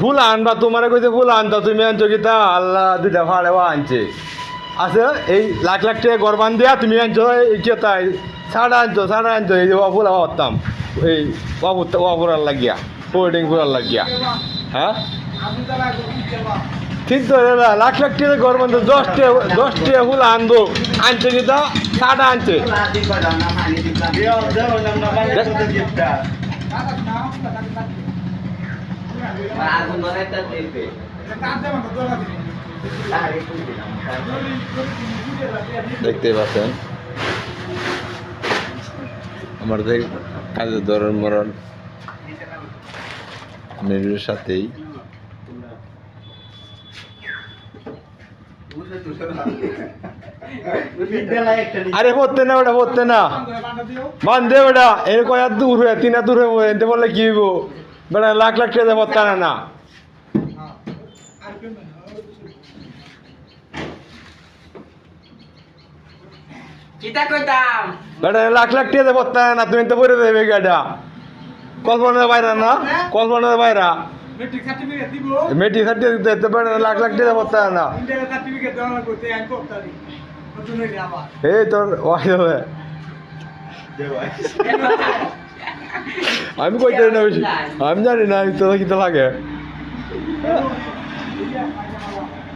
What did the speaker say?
ফুল আনবা, তোমার কইতে ফুল আনতা, তুমি আনছো কি তা? আল্লাহ দুটা ভাড়ে আনছে। আছে, এই লাখ লাখ টাকা গরবান দিয়া তুমি আনছো, এই কি তাই সাড়া আনছো সাড়া আনছো, এই যে ফুল হতাম এই বাবু বাবুরার লাগিয়া হোল্ডিং ফুরার লাগিয়া হ্যাঁ? ঠিক তো দাদা লাখ লাখ টাকা গরবান তো দশ টাকা দশ টাকা ফুল আনব। আনছে কি তা সাড়া আনছে দেখতে পাচ্ছেন? আমাদের কাজের ধরন মরণ। মেনুর সাথেই। আরে পড়তে না ওটা পড়তে না। বান্ধে ওটা এর কয় দূর হয়ে তিন দূর হয়ে বললে কি হইব? বেটা লাখ লাখ টাকা পড়তে না। না বেটা লাখ লাখ টাকা পড়তে না তুমি তো পড়ে দেবে কল্পনার বাইরা না? কল্পনার বাইরা। মেট্রিক সার্টিফিকেট দিব। মেট্রিক সার্টিফিকেট দিতে পারে লাখ লাখ টাকা পড়তে না। ইন্টার সার্টিফিকেট দেওয়া লাগবে তাই আমি নতুন হইলে এই তোর ওয়াই হবে। আমি কইতে না বেশি। আমি জানি না তোর কি লাগে।